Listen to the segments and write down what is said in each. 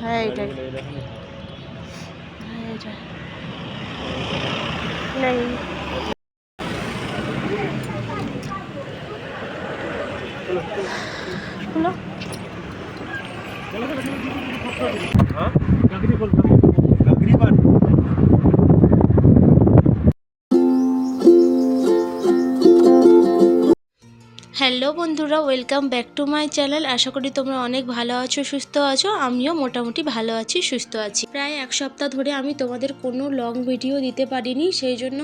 হ্যাঁ এটাই। হ্যাঁ এটা নেই। খুলো। হ্যালো বন্ধুরা welcome back to my channel আশা করি তোমরা অনেক ভালো আছো, সুস্থ আছো। আমিও মোটামুটি ভালো আছি, সুস্থ আছি। প্রায় এক সপ্তাহ ধরে আমি তোমাদের কোনো লং ভিডিও দিতে পারিনি, সেই জন্য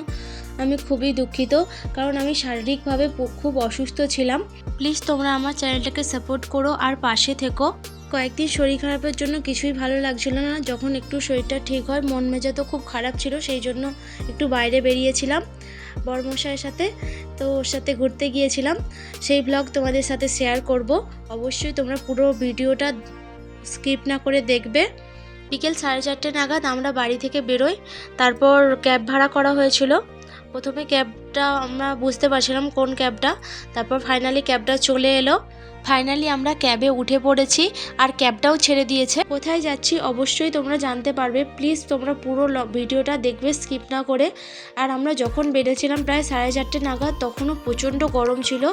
আমি খুবই দুঃখিত। কারণ আমি শারীরিকভাবে খুব অসুস্থ ছিলাম। প্লিজ তোমরা আমার চ্যানেলটাকে সাপোর্ট করো আর পাশে থেকো। কয়েকদিন শরীর খারাপের জন্য কিছুই ভালো লাগছিল না। যখন একটু শরীরটা ঠিক হয়, মন মেজা তো খুব খারাপ ছিল, সেই জন্য একটু বাইরে বেরিয়েছিলাম। বর্মশাইয়ের সাথে, তো ওর সাথে ঘুরতে গিয়েছিলাম। সেই ব্লগ তোমাদের সাথে শেয়ার করব। অবশ্যই তোমরা পুরো ভিডিওটা স্কিপ না করে দেখবে। বিকেল সাড়ে চারটে নাগাদ আমরা বাড়ি থেকে বেরোই। তারপর ক্যাব ভাড়া করা হয়েছিল। প্রথমে ক্যাবটা আমরা বুঝতে পারছিলাম কোন ক্যাবটা, তারপর ফাইনালি ক্যাবটা চলে এলো। ফাইনালি আমরা ক্যাবে উঠে পড়েছি আর ক্যাবটাও ছেড়ে দিয়েছে। কোথায় যাচ্ছি অবশ্যই তোমরা জানতে পারবে। প্লিজ তোমরা পুরো ভিডিওটা দেখবে স্কিপ না করে। আর আমরা যখন বেড়েছিলাম প্রায় সাড়ে চারটে নাগাদ, তখনও প্রচণ্ড গরম ছিল।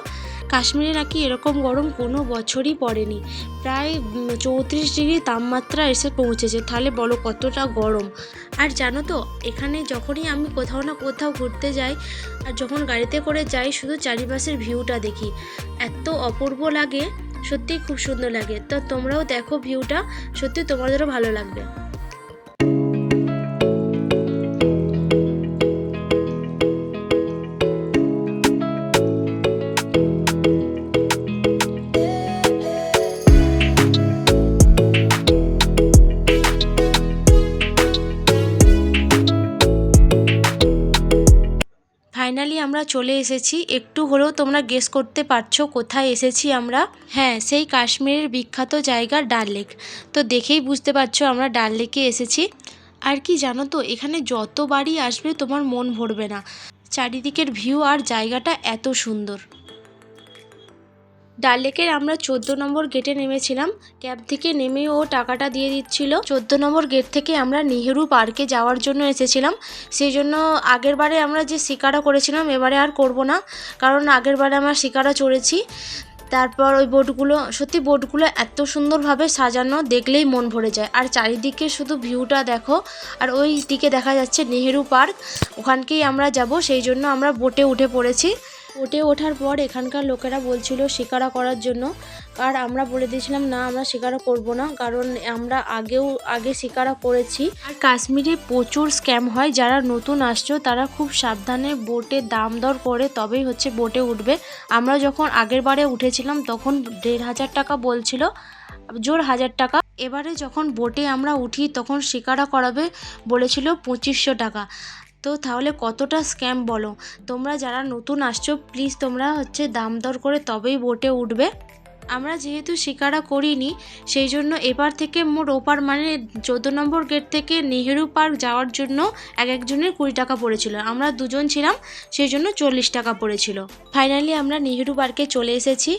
কাশ্মীরে নাকি এরকম গরম কোনো বছরই পড়েনি। প্রায় চৌত্রিশ ডিগ্রি তাপমাত্রা এসে পৌঁছেছে। তাহলে বলো কতটা গরম? আর জানো তো, এখানে যখনই আমি কোথাও না কোথাও ঘুরতে যাই আর যখন গাড়িতে করে যাই, শুধু চারিপাশের ভিউটা দেখি। এত অপূর্ব লাগে, সত্যিই খুব সুন্দর লাগে। তো তোমরাও দেখো ভিউটা সত্যি তোমাদেরও ভালো লাগবে। আমরা চলে এসেছি। একটু হলেও তোমরা গেস করতে পারছ কোথায় এসেছি আমরা। হ্যাঁ সেই কাশ্মীরের বিখ্যাত জায়গা ডাল লেক। তো দেখেই বুঝতে পারছ আমরা ডাল লেকে এসেছি। আর কি জানো তো, এখানে যতবারই আসবে তোমার মন ভরবে না। চারিদিকের ভিউ আর জায়গাটা এত সুন্দর। ডাল লেকের আমরা চোদ্দ নম্বর গেটে নেমেছিলাম। ক্যাব থেকে নেমে ও টাকাটা দিয়ে দিচ্ছিল। চোদ্দ নম্বর গেট থেকে আমরা নেহেরু পার্কে যাওয়ার জন্য এসেছিলাম। সেই জন্য আগের বারে আমরা যে শিকারা করেছিলাম, এবারে আর করব না। কারণ আগের বারে আমরা শিকারা চড়েছি। তারপর ওই বোটগুলো, সত্যি বোটগুলো এত সুন্দরভাবে সাজানো, দেখলেই মন ভরে যায়। আর চারিদিকে শুধু ভিউটা দেখো, আর ওই দিকে দেখা যাচ্ছে নেহেরু পার্ক। ওখানকেই আমরা যাব, সেই জন্য আমরা বোটে উঠে পড়েছি। বোটে ওঠার পর এখানকার লোকেরা বলছিল শিকারা করার জন্য। আর আমরা বলে দিয়েছিলাম, না, আমরা শিকারা করব না, কারণ আমরা আগেও, আগে শিকারা করেছি। আর কাশ্মীরে প্রচুর স্ক্যাম হয়, যারা নতুন আসছো তারা খুব সাবধানে বোটে দাম দর করে তবেই হচ্ছে বোটে উঠবে। আমরা যখন আগের বারে উঠেছিলাম, তখন দেড় হাজার টাকা বলছিল, জোর হাজার টাকা। এবারে যখন বোটে আমরা উঠি, তখন শিকারা করাবে বলেছিল পঁচিশশো টাকা। তো তাহলে কতটা স্ক্যাম বলো? তোমরা যারা নতুন আসছো প্লিজ তোমরা হচ্ছে দাম দর করে তবেই বোটে উঠবে। আমরা যেহেতু শিকারা করিনি, সেই জন্য এবার থেকে মোট ওপার মানে চোদ্দ নম্বর গেট থেকে নেহেরু পার্ক যাওয়ার জন্য এক একজনের কুড়ি টাকা পড়েছিল। আমরা দুজন ছিলাম, সেই জন্য চল্লিশ টাকা পড়েছিল। ফাইনালি আমরা নেহেরু পার্কে চলে এসেছি।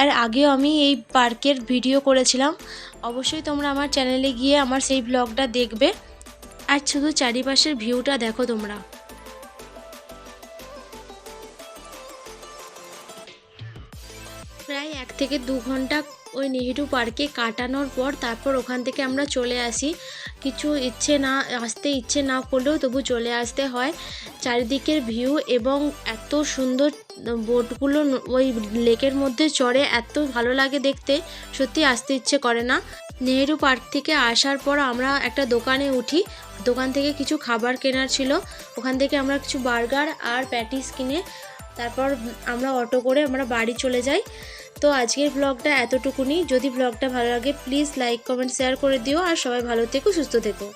আর আগেও আমি এই পার্কের ভিডিও করেছিলাম। অবশ্যই তোমরা আমার চ্যানেলে গিয়ে আমার সেই ব্লগটা দেখবে। আর শুধু চারিপাশের ভিউটা দেখো তোমরা। প্রায় এক থেকে দু ঘণ্টা ওই নেহেরু পার্কে কাটানোর পর তারপর ওখান থেকে আমরা চলে আসি। কিছু ইচ্ছে না, আসতে ইচ্ছে না করলেও তবু চলে আসতে হয়। চারিদিকের ভিউ এবং এত সুন্দর বোটগুলো ওই লেকের মধ্যে চড়ে, এত ভালো লাগে দেখতে। সত্যি আসতে ইচ্ছে করে না। নেহেরু পার্ক থেকে আসার পর আমরা একটা দোকানে উঠি। দোকান থেকে কিছু খাবার কেনার ছিল। ওখান থেকে আমরা কিছু বার্গার আর প্যাটিস কিনে তারপর আমরা অটো করে আমরা বাড়ি চলে যাই। তো আজকের ব্লগটা এতটুকুনি। যদি ব্লগটা ভালো লাগে প্লিজ লাইক কমেন্ট শেয়ার করে দিও। আর সবাই ভালো থেকো, সুস্থ থেকো।